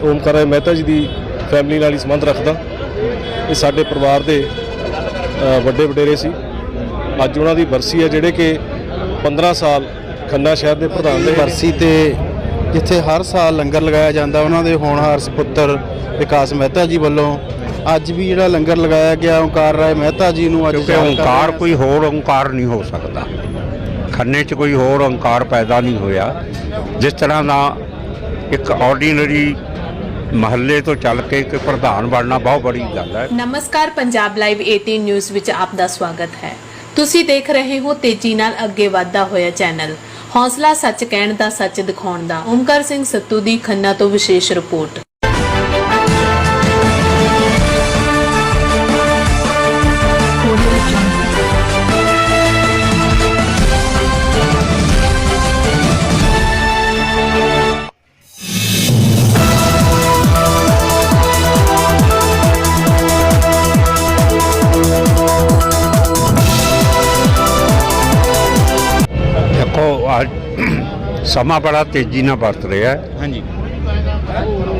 ਓਮਕਾਰਾਏ ਓਮਕਾਰਾਏ ਮਹਿਤਾ ਜੀ ਦੀ ਫੈਮਿਲੀ ਨਾਲ ਹੀ ਸੰਬੰਧ ਰੱਖਦਾ। ਇਹ ਸਾਡੇ ਪਰਿਵਾਰ ਦੇ ਵੱਡੇ ਵਡੇਰੇ ਸੀ। ਅੱਜ ਉਹਨਾਂ ਦੀ ਬਰਸੀ ਹੈ ਜਿਹੜੇ ਕਿ 15 ਸਾਲ ਖੰਨਾ ਸ਼ਹਿਰ ਦੇ ਪ੍ਰਧਾਨ ਦੇ ਬਰਸੀ ਤੇ ਜਿੱਥੇ ਹਰ ਸਾਲ ਲੰਗਰ ਲਗਾਇਆ ਜਾਂਦਾ ਉਹਨਾਂ ਦੇ ਹੋਣਹਾਰ ਸੁਪੁੱਤਰ ਵਿਕਾਸ ਮਹਿਤਾ ਜੀ ਵੱਲੋਂ। ਅੱਜ ਵੀ ਜਿਹੜਾ ਲੰਗਰ ਲਗਾਇਆ ਗਿਆ ਓਂਕਾਰ ਰਾਏ ਮਹਿਤਾ ਜੀ ਨੂੰ ਅੱਜ ਕਿਉਂਕਿ ਓੰਕਾਰ। ਕੋਈ ਹੋਰ ਓੰਕਾਰ ਨਹੀਂ ਹੋ ਸਕਦਾ। ਖੰਨੇ 'ਚ ਕੋਈ ਹੋਰ ਓੰਕਾਰ ਪੈਦਾ ਨਹੀਂ ਹੋਇਆ। ਜਿਸ ਤਰ੍ਹਾਂ ਦਾ ਇੱਕ ਆਰਡੀਨਰੀ ਮਹੱਲੇ ਤੋਂ ਚੱਲ ਕੇ ਇੱਕ ਪ੍ਰਧਾਨ ਬਣਨਾ ਬਹੁਤ ਬੜੀ ਗੱਲ ਹੈ। ਨਮਸਕਾਰ, ਪੰਜਾਬ ਲਾਈਵ 18 ਨਿਊਜ਼ ਵਿੱਚ ਆਪ ਦਾ ਸਵਾਗਤ ਹੈ। ਤੁਸੀਂ ਦੇਖ ਰਹੇ ਹੋ ਤੇਜ਼ੀ ਨਾਲ ਅੱਗੇ ਵਧਦਾ ਹੋਇਆ ਚੈਨਲ। ਹੌਸਲਾ ਸੱਚ ਕਹਿਣ ਦਾ, ਸੱਚ ਦਿਖਾਉਣ ਦਾ। ਓਮਕਾਰ ਸਿੰਘ ਸੱਤੂ ਦੀ ਖੰਨਾ ਤੋਂ ਵਿਸ਼ੇਸ਼ ਰਿਪੋਰਟ। ਅੱਜ ਸਮਾਂ ਬੜਾ ਤੇਜ਼ੀ ਨਾਲ ਵਰਤ ਰਿਹਾ ਹੈ। ਹਾਂਜੀ।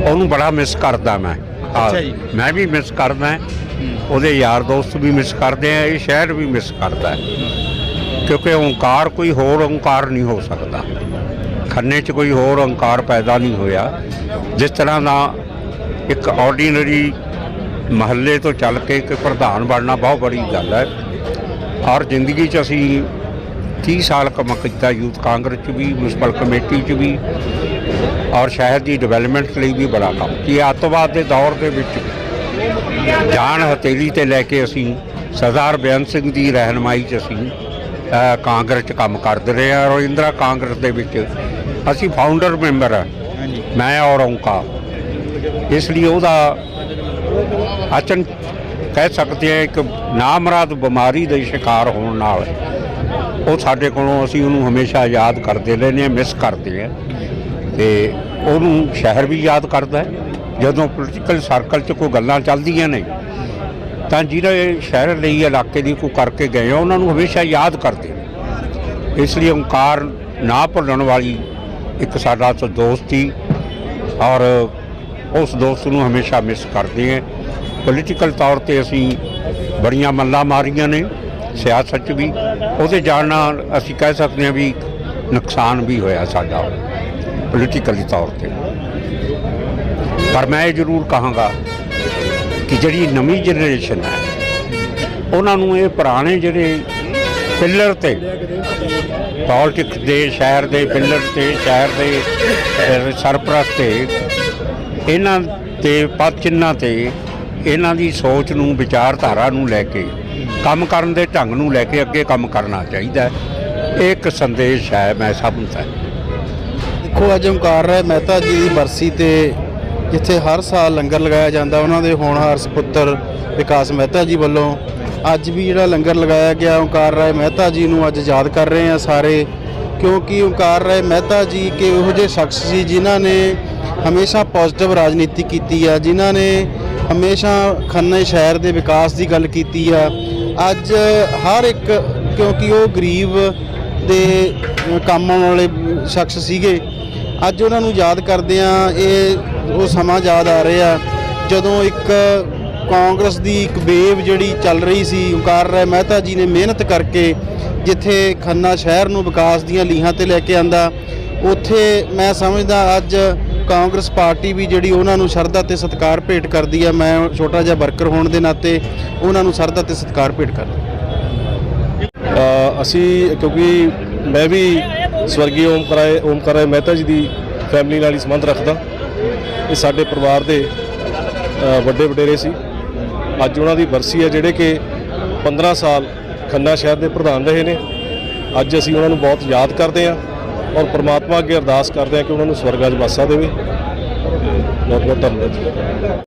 ਉਹਨੂੰ ਬੜਾ ਮਿਸ ਕਰਦਾ ਮੈਂ। ਅੱਛਾ ਜੀ। ਮੈਂ ਵੀ ਮਿਸ ਕਰਦਾ। ਉਹਦੇ ਯਾਰ ਦੋਸਤ ਵੀ ਮਿਸ ਕਰਦੇ ਆ ਇਹ ਸ਼ਹਿਰ ਵੀ ਮਿਸ ਕਰਦਾ ਹੈ। ਕਿਉਂਕਿ ਓੰਕਾਰ ਕੋਈ ਹੋਰ ਓੰਕਾਰ ਨਹੀਂ ਹੋ ਸਕਦਾ। ਖੰਨੇ 'ਚ ਕੋਈ ਹੋਰ ਓੰਕਾਰ ਪੈਦਾ ਨਹੀਂ ਹੋਇਆ। ਜਿਸ ਤਰ੍ਹਾਂ ਦਾ ਇੱਕ ਆਰਡੀਨਰੀ ਮਹੱਲੇ ਤੋਂ ਚੱਲ ਕੇ ਇੱਕ ਪ੍ਰਧਾਨ ਬਣਨਾ ਬਹੁਤ ਬੜੀ ਗੱਲ ਹੈ। ਔਰ ਜ਼ਿੰਦਗੀ 'ਚ ਅਸੀਂ 30 ਸਾਲ ਕੰਮ ਕੀਤਾ ਯੂਥ ਕਾਂਗਰਸ 'ਚ ਵੀ ਮਿਊਨਿਸਪਲ ਕਮੇਟੀ 'ਚ ਵੀ ਔਰ ਸ਼ਹਿਰ ਦੀ ਡਿਵੈਲਪਮੈਂਟ ਲਈ ਵੀ ਬੜਾ ਕੰਮ ਕੀਤਾ ਅੱਤਵਾਦ ਦੇ ਦੌਰ ਦੇ ਵਿੱਚ ਜਾਨ ਹਥੇਲੀ ਤੇ ਲੈ ਕੇ ਅਸੀਂ ਸਰਦਾਰ ਬੇਅੰਤ ਸਿੰਘ ਦੀ ਰਹਿਨਮਾਈ 'ਚ ਅਸੀਂ ਕਾਂਗਰਸ 'ਚ ਕੰਮ ਕਰਦੇ ਰਹੇ ਹਾਂ। ਔਰ ਇੰਦਰਾ ਕਾਂਗਰਸ ਦੇ ਵਿੱਚ ਅਸੀਂ ਫਾਊਂਡਰ ਮੈਂਬਰ ਹਾਂ। ਮੈਂ ਔਰ ਓਂਕਾਰ। ਇਸ ਲਈ ਉਹਦਾ ਅਚਨ ਕਹਿ ਸਕਦੇ ਹਾਂ ਇੱਕ ਨਾਮਰਾਦ ਬਿਮਾਰੀ ਦੇ ਸ਼ਿਕਾਰ ਹੋਣ ਨਾਲ ਉਹ ਸਾਡੇ ਕੋਲੋਂ ਅਸੀਂ ਉਹਨੂੰ ਹਮੇਸ਼ਾ ਯਾਦ ਕਰਦੇ ਰਹਿੰਦੇ ਹਾਂ ਮਿਸ ਕਰਦੇ ਹਾਂ। ਤੇ ਉਹਨੂੰ ਸ਼ਹਿਰ ਵੀ ਯਾਦ ਕਰਦਾ ਹੈ। ਜਦੋਂ ਪੋਲੀਟੀਕਲ ਸਰਕਲ 'ਚ ਕੋਈ ਗੱਲਾਂ ਚੱਲਦੀਆਂ ਨੇ, ਤਾਂ ਜਿਹੜੇ ਸ਼ਹਿਰ ਲਈ ਇਲਾਕੇ ਦੀ ਕੋਈ ਕਰਕੇ ਗਏ ਆ, ਉਹਨਾਂ ਨੂੰ ਹਮੇਸ਼ਾ ਯਾਦ ਕਰਦੇ ਨੇ। ਇਸ ਲਈ ਓਂਕਾਰ ਨਾ ਭੁੱਲਣ ਵਾਲੀ ਇੱਕ ਸਾਡਾ ਤੋਂ ਦੋਸਤੀ ਔਰ ਉਸ ਦੋਸਤ ਨੂੰ ਹਮੇਸ਼ਾ ਮਿਸ ਕਰਦੇ ਹਾਂ ਪੋਲੀਟੀਕਲ ਤੌਰ ਤੇ ਅਸੀਂ ਬੜੀਆਂ ਮੱਲਾਂ ਮਾਰੀਆਂ ਨੇ। ਸਿਆਸਤ 'ਚ ਵੀ, ਉਹਦੇ ਜਾਣ ਨਾਲ ਅਸੀਂ ਕਹਿ ਸਕਦੇ ਹਾਂ ਵੀ ਨੁਕਸਾਨ ਵੀ ਹੋਇਆ ਸਾਡਾ ਪੋਲੀਟੀਕਲੀ ਤੌਰ ਤੇ। ਪਰ ਮੈਂ ਇਹ ਜ਼ਰੂਰ ਕਹਾਂਗਾ ਕਿ ਜਿਹੜੀ ਨਵੀਂ ਜਨਰੇਸ਼ਨ ਹੈ, ਉਹਨਾਂ ਨੂੰ ਇਹ ਪੁਰਾਣੇ ਜਿਹੜੇ ਪਿੱਲਰ ਤੇ ਪੋਲਿਟਿਕਸ ਦੇ, ਸ਼ਹਿਰ ਦੇ ਪਿੱਲਰ ਤੇ, ਸ਼ਹਿਰ ਦੇ ਸਰਪ੍ਰਸਤ ਤੇ, ਇਹਨਾਂ ਤੇ ਪਦ ਚਿੰਨਾਂ ਤੇ, ਇਹਨਾਂ ਦੀ ਸੋਚ ਨੂੰ, ਵਿਚਾਰਧਾਰਾ ਨੂੰ ਲੈ ਕੇ ਕੰਮ ਕਰਨ ਦੇ ਢੰਗ ਨੂੰ ਲੈ ਕੇ ਅੱਗੇ ਕੰਮ ਕਰਨਾ ਚਾਹੀਦਾ ਹੈ। ਇਹ ਇੱਕ ਸੰਦੇਸ਼ ਹੈ, ਮੈਂ ਸਭ ਨੂੰ ਤਾਂ ਦੇਖੋ, ਅੱਜ ਓਂਕਾਰ ਰਾਏ ਮਹਿਤਾ ਜੀ ਦੀ ਬਰਸੀ ਤੇ ਜਿੱਥੇ ਹਰ ਸਾਲ ਲੰਗਰ ਲਗਾਇਆ ਜਾਂਦਾ, ਉਹਨਾਂ ਦੇ ਹੋਣਹਾਰ ਸੁਪੁੱਤਰ ਵਿਕਾਸ ਮਹਿਤਾ ਜੀ ਵੱਲੋਂ। ਅੱਜ ਵੀ ਜਿਹੜਾ ਲੰਗਰ ਲਗਾਇਆ ਗਿਆ ਓਂਕਾਰ ਰਾਏ ਮਹਿਤਾ ਜੀ ਨੂੰ ਅੱਜ ਯਾਦ ਕਰ ਰਹੇ ਆ ਸਾਰੇ, ਕਿਉਂਕਿ ਓਂਕਾਰ ਰਾਏ ਮਹਿਤਾ ਜੀ ਇੱਕ ਇਹੋ ਜਿਹੇ ਸ਼ਖਸ ਸੀ ਜਿਨ੍ਹਾਂ ਨੇ ਹਮੇਸ਼ਾ ਪੋਜ਼ਿਟਿਵ ਰਾਜਨੀਤੀ ਕੀਤੀ ਆ, ਜਿਨ੍ਹਾਂ ਨੇ ਹਮੇਸ਼ਾ ਖੰਨੇ ਸ਼ਹਿਰ ਦੇ ਵਿਕਾਸ ਦੀ ਗੱਲ ਕੀਤੀ ਆ। ਅੱਜ ਹਰ ਇੱਕ, ਕਿਉਂਕਿ ਉਹ ਗਰੀਬ ਦੇ ਕੰਮ ਆਉਣ ਵਾਲੇ ਸ਼ਖਸ ਸੀਗੇ, ਅੱਜ ਉਹਨਾਂ ਨੂੰ ਯਾਦ ਕਰਦੇ ਆ ਇਹ, ਉਹ ਸਮਾਂ ਯਾਦ ਆ ਰਿਹਾ। ਜਦੋਂ ਇੱਕ ਕਾਂਗਰਸ ਦੀ ਇੱਕ ਵੇਵ ਜਿਹੜੀ ਚੱਲ ਰਹੀ ਸੀ, ਓਂਕਾਰ ਰਾਏ ਮਹਿਤਾ ਜੀ ਨੇ ਮਿਹਨਤ ਕਰਕੇ ਜਿੱਥੇ ਖੰਨਾ ਸ਼ਹਿਰ ਨੂੰ ਵਿਕਾਸ ਦੀਆਂ ਲੀਹਾਂ ਤੇ ਲੈ ਕੇ ਆਂਦਾ, ਉੱਥੇ ਮੈਂ ਸਮਝਦਾ ਅੱਜ ਕਾਂਗਰਸ ਪਾਰਟੀ ਵੀ ਜਿਹੜੀ ਉਹਨਾਂ ਨੂੰ ਸ਼ਰਧਾ ਤੇ ਸਤਿਕਾਰ ਭੇਟ ਕਰਦੀ ਆ, ਮੈਂ ਛੋਟਾ ਜਿਹਾ ਵਰਕਰ ਹੋਣ ਦੇ ਨਾਤੇ ਉਹਨਾਂ ਨੂੰ ਸ਼ਰਧਾ ਤੇ ਸਤਿਕਾਰ ਭੇਟ ਕਰਦਾ। ਅਸੀਂ ਕਿਉਂਕਿ ਮੈਂ ਵੀ ਸਵਰਗੀ ਓਮਕਰਾਏ ਓਮਕਰਾਏ ਮਹਿਤਾ ਜੀ ਦੀ ਫੈਮਿਲੀ ਨਾਲ ਹੀ ਸੰਬੰਧ ਰੱਖਦਾ। ਇਹ ਸਾਡੇ ਪਰਿਵਾਰ ਦੇ ਵੱਡੇ ਵਡੇਰੇ ਸੀ। ਅੱਜ ਉਹਨਾਂ ਦੀ ਬਰਸੀ ਹੈ ਜਿਹੜੇ ਕਿ 15 ਸਾਲ ਖੰਨਾ ਸ਼ਹਿਰ ਦੇ ਪ੍ਰਧਾਨ ਰਹੇ ਨੇ। ਅੱਜ ਅਸੀਂ ਉਹਨਾਂ ਨੂੰ ਬਹੁਤ ਯਾਦ ਕਰਦੇ ਹਾਂ ਔਰ ਪ੍ਰਮਾਤਮਾ ਅੱਗੇ ਅਰਦਾਸ ਕਰਦੇ ਹਾਂ ਕਿ ਉਹਨਾਂ ਨੂੰ ਸਵਰਗਾਂ 'ਚ ਵਾਸਾ ਦੇਵੇ। ਬਹੁਤ ਬਹੁਤ ਧੰਨਵਾਦ